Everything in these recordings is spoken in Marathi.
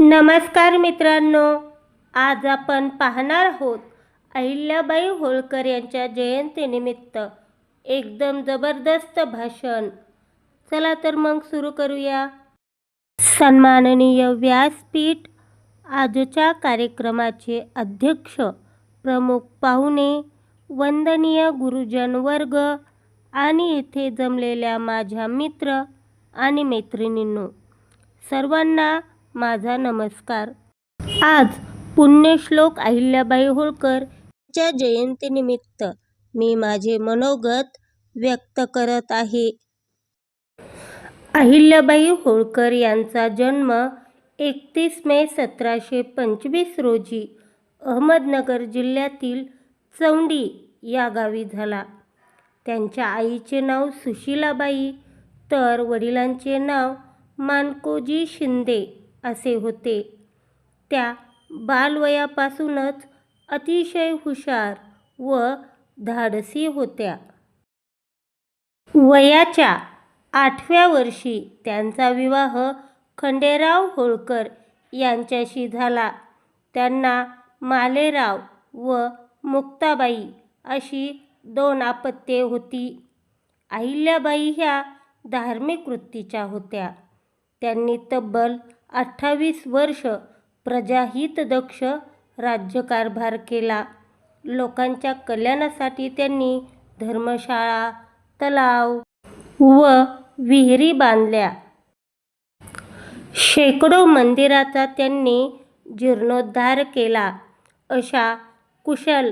नमस्कार मित्रांनो आज आपण पाहणार आहोत अहिल्याबाई होळकर यांच्या जयंतीनिमित्त एकदम जबरदस्त भाषण. चला तर मग सुरू करूया. सन्माननीय व्यासपीठ आजच्या कार्यक्रमाचे अध्यक्ष प्रमुख पाहुणे वंदनीय गुरुजन वर्ग आणि येथे जमलेल्या माझ्या मित्र आणि मैत्रिणींनो सर्वांना माझा नमस्कार. आज पुण्यश्लोक अहिल्याबाई होळकर यांच्या जयंतीनिमित्त मी माझे मनोगत व्यक्त करत आहे. अहिल्याबाई होळकर यांचा जन्म एकतीस मे सतराशे पंचवीस रोजी अहमदनगर जिल्ह्यातील चौंडी या गावी झाला. त्यांच्या आईचे नाव सुशीलाबाई तर वडिलांचे नाव मानकोजी शिंदे. असे होते. त्या बालवयापासूनच अतिशय हुशार व धाडसी होत्या. वयाच्या आठव्या वर्षी त्यांचा विवाह खंडेराव होळकर यांच्याशी झाला. त्यांना मालेराव व मुक्ताबाई अशी दोन अपत्ये होती. अहिल्याबाई ह्या धार्मिक वृत्तीच्या होत्या. त्यांनी तब्बल अठ्ठावीस वर्ष प्रजाहितदक्ष राज्यकारभार केला. लोकांच्या कल्याणासाठी त्यांनी धर्मशाळा तलाव व विहिरी बांधल्या. शेकडो मंदिराचा त्यांनी जीर्णोद्धार केला. अशा कुशल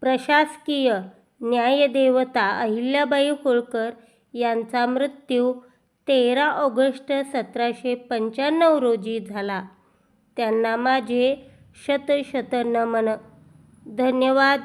प्रशासकीय न्यायदेवता अहिल्याबाई होळकर यांचा मृत्यू तेरा ऑगस्ट सतराशे पंच्याण्णव रोजी झाला. त्यांना माझे शतशत नमन धन्यवाद.